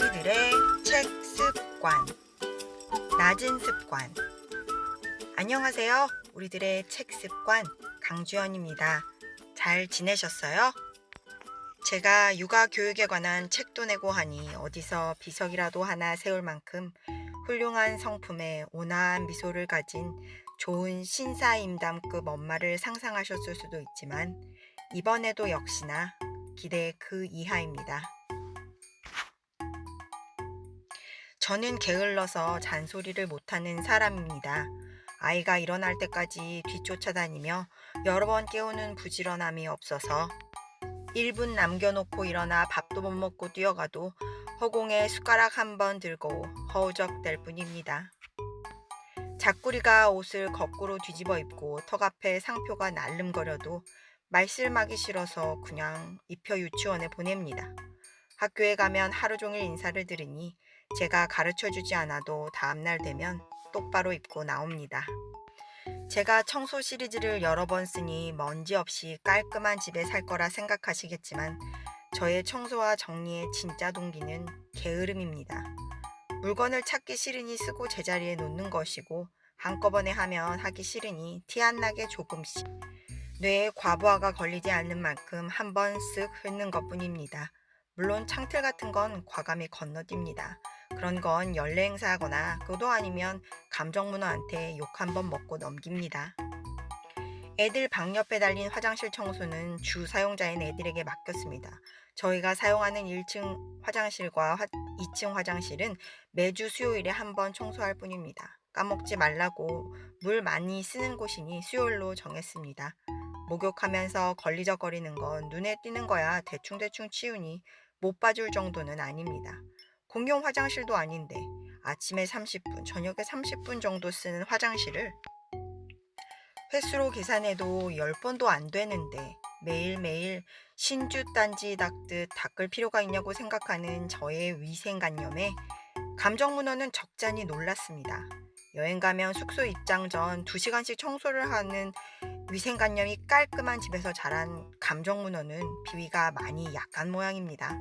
우리들의 책 습관. 낮은 습관. 안녕하세요. 우리들의 책 습관 강주연입니다. 잘 지내셨어요? 제가 육아 교육에 관한 책도 내고 하니 어디서 비석이라도 하나 세울 만큼 훌륭한 성품에 온화한 미소를 가진 좋은 신사임담급 엄마를 상상하셨을 수도 있지만 이번에도 역시나 기대 그 이하입니다. 저는 게을러서 잔소리를 못하는 사람입니다. 아이가 일어날 때까지 뒤쫓아다니며 여러 번 깨우는 부지런함이 없어서 1분 남겨놓고 일어나 밥도 못 먹고 뛰어가도 허공에 숟가락 한 번 들고 허우적댈 뿐입니다. 자꾸리가 옷을 거꾸로 뒤집어 입고 턱 앞에 상표가 날름거려도 말씀하기 싫어서 그냥 입혀 유치원에 보냅니다. 학교에 가면 하루 종일 인사를 들으니 제가 가르쳐 주지 않아도 다음날 되면 똑바로 입고 나옵니다. 제가 청소 시리즈를 여러 번 쓰니 먼지 없이 깔끔한 집에 살 거라 생각하시겠지만 저의 청소와 정리의 진짜 동기는 게으름입니다. 물건을 찾기 싫으니 쓰고 제자리에 놓는 것이고 한꺼번에 하면 하기 싫으니 티 안 나게 조금씩 뇌에 과부하가 걸리지 않는 만큼 한 번 쓱 훑는 것 뿐입니다. 물론 창틀 같은 건 과감히 건너뜁니다. 그런 건 연례 행사하거나 그도 아니면 감정문어한테 욕 한 번 먹고 넘깁니다. 애들 방 옆에 달린 화장실 청소는 주 사용자인 애들에게 맡겼습니다. 저희가 사용하는 1층 화장실과 2층 화장실은 매주 수요일에 한 번 청소할 뿐입니다. 까먹지 말라고 물 많이 쓰는 곳이니 수요일로 정했습니다. 목욕하면서 걸리적거리는 건 눈에 띄는 거야 대충대충 치우니 못 봐줄 정도는 아닙니다. 공용 화장실도 아닌데 아침에 30분, 저녁에 30분 정도 쓰는 화장실을 횟수로 계산해도 10번도 안 되는데 매일매일 신주 딴지 닦듯 닦을 필요가 있냐고 생각하는 저의 위생관념에 감정문어는 적잖이 놀랐습니다. 여행 가면 숙소 입장 전 2시간씩 청소를 하는 위생관념이 깔끔한 집에서 자란 감정문어는 비위가 많이 약한 모양입니다.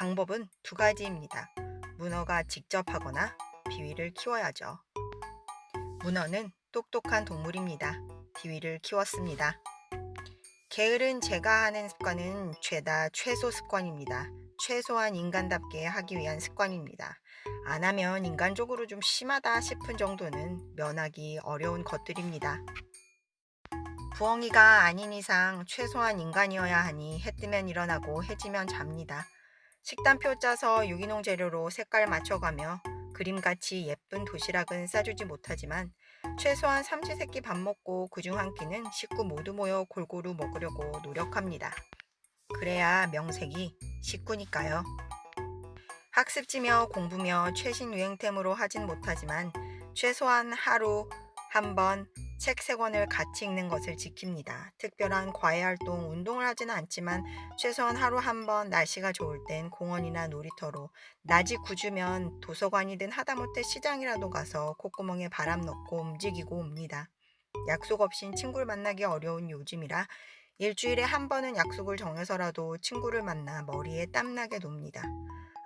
방법은 두 가지입니다. 문어가 직접 하거나 비위를 키워야죠. 문어는 똑똑한 동물입니다. 비위를 키웠습니다. 게으른 제가 하는 습관은 죄다 최소 습관입니다. 최소한 인간답게 하기 위한 습관입니다. 안 하면 인간적으로 좀 심하다 싶은 정도는 면하기 어려운 것들입니다. 부엉이가 아닌 이상 최소한 인간이어야 하니 해 뜨면 일어나고 해지면 잡니다. 식단표 짜서 유기농 재료로 색깔 맞춰가며 그림같이 예쁜 도시락은 싸주지 못하지만 최소한 삼시세끼 밥 먹고 그중 한 끼는 식구 모두 모여 골고루 먹으려고 노력합니다. 그래야 명색이 식구니까요. 학습지며 공부며 최신 유행템으로 하진 못하지만 최소한 하루 한 번 책 세 권을 같이 읽는 것을 지킵니다. 특별한 과외 활동, 운동을 하지는 않지만 최소한 하루 한 번 날씨가 좋을 땐 공원이나 놀이터로 낮이 굳으면 도서관이든 하다못해 시장이라도 가서 콧구멍에 바람 넣고 움직이고 옵니다. 약속 없인 친구를 만나기 어려운 요즘이라 일주일에 한 번은 약속을 정해서라도 친구를 만나 머리에 땀나게 놉니다.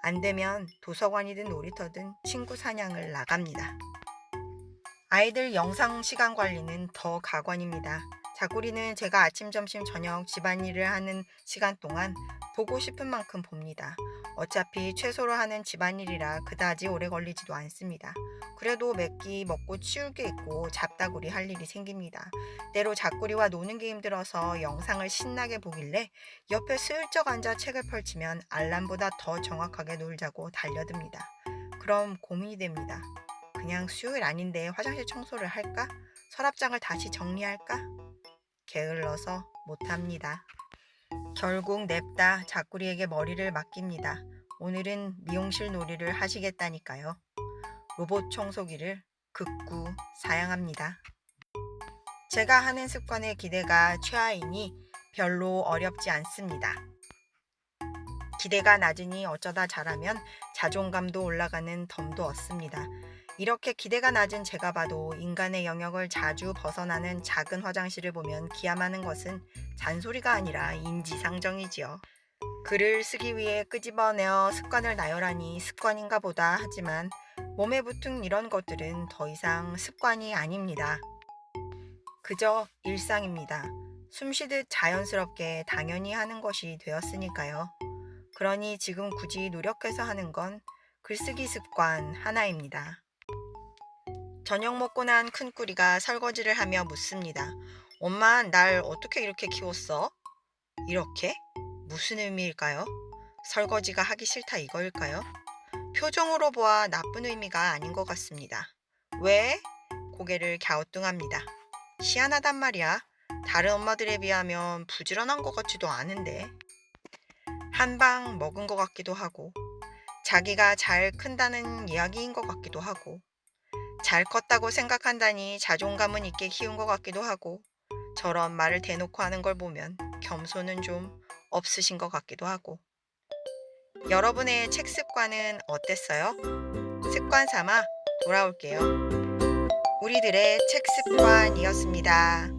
안 되면 도서관이든 놀이터든 친구 사냥을 나갑니다. 아이들 영상 시간 관리는 더 가관입니다. 자꾸리는 제가 아침, 점심, 저녁 집안일을 하는 시간 동안 보고 싶은 만큼 봅니다. 어차피 최소로 하는 집안일이라 그다지 오래 걸리지도 않습니다. 그래도 몇 끼 먹고 치울 게 있고 잡다구리 할 일이 생깁니다. 때로 잡구리와 노는 게 힘들어서 영상을 신나게 보길래 옆에 슬쩍 앉아 책을 펼치면 알람보다 더 정확하게 놀자고 달려듭니다. 그럼 고민이 됩니다. 그냥 수요일 아닌데 화장실 청소를 할까? 서랍장을 다시 정리할까? 게을러서 못합니다. 결국 냅다 자꾸리에게 머리를 맡깁니다. 오늘은 미용실 놀이를 하시겠다니까요. 로봇 청소기를 극구 사양합니다. 제가 하는 습관의 기대가 최하이니 별로 어렵지 않습니다. 기대가 낮으니 어쩌다 잘하면 자존감도 올라가는 덤도 얻습니다. 이렇게 기대가 낮은 제가 봐도 인간의 영역을 자주 벗어나는 작은 화장실을 보면 기함하는 것은 잔소리가 아니라 인지상정이지요. 글을 쓰기 위해 끄집어내어 습관을 나열하니 습관인가 보다 하지만 몸에 붙은 이런 것들은 더 이상 습관이 아닙니다. 그저 일상입니다. 숨 쉬듯 자연스럽게 당연히 하는 것이 되었으니까요. 그러니 지금 굳이 노력해서 하는 건 글쓰기 습관 하나입니다. 저녁 먹고 난 큰 꾸리가 설거지를 하며 묻습니다. 엄마, 날 어떻게 이렇게 키웠어? 이렇게? 무슨 의미일까요? 설거지가 하기 싫다 이거일까요? 표정으로 보아 나쁜 의미가 아닌 것 같습니다. 왜? 고개를 갸우뚱합니다. 희한하단 말이야. 다른 엄마들에 비하면 부지런한 것 같지도 않은데. 한 방 먹은 것 같기도 하고, 자기가 잘 큰다는 이야기인 것 같기도 하고, 잘 컸다고 생각한다니 자존감은 있게 키운 것 같기도 하고, 저런 말을 대놓고 하는 걸 보면 겸손은 좀 없으신 것 같기도 하고. 여러분의 책 습관은 어땠어요? 습관 삼아 돌아올게요. 우리들의 책 습관이었습니다.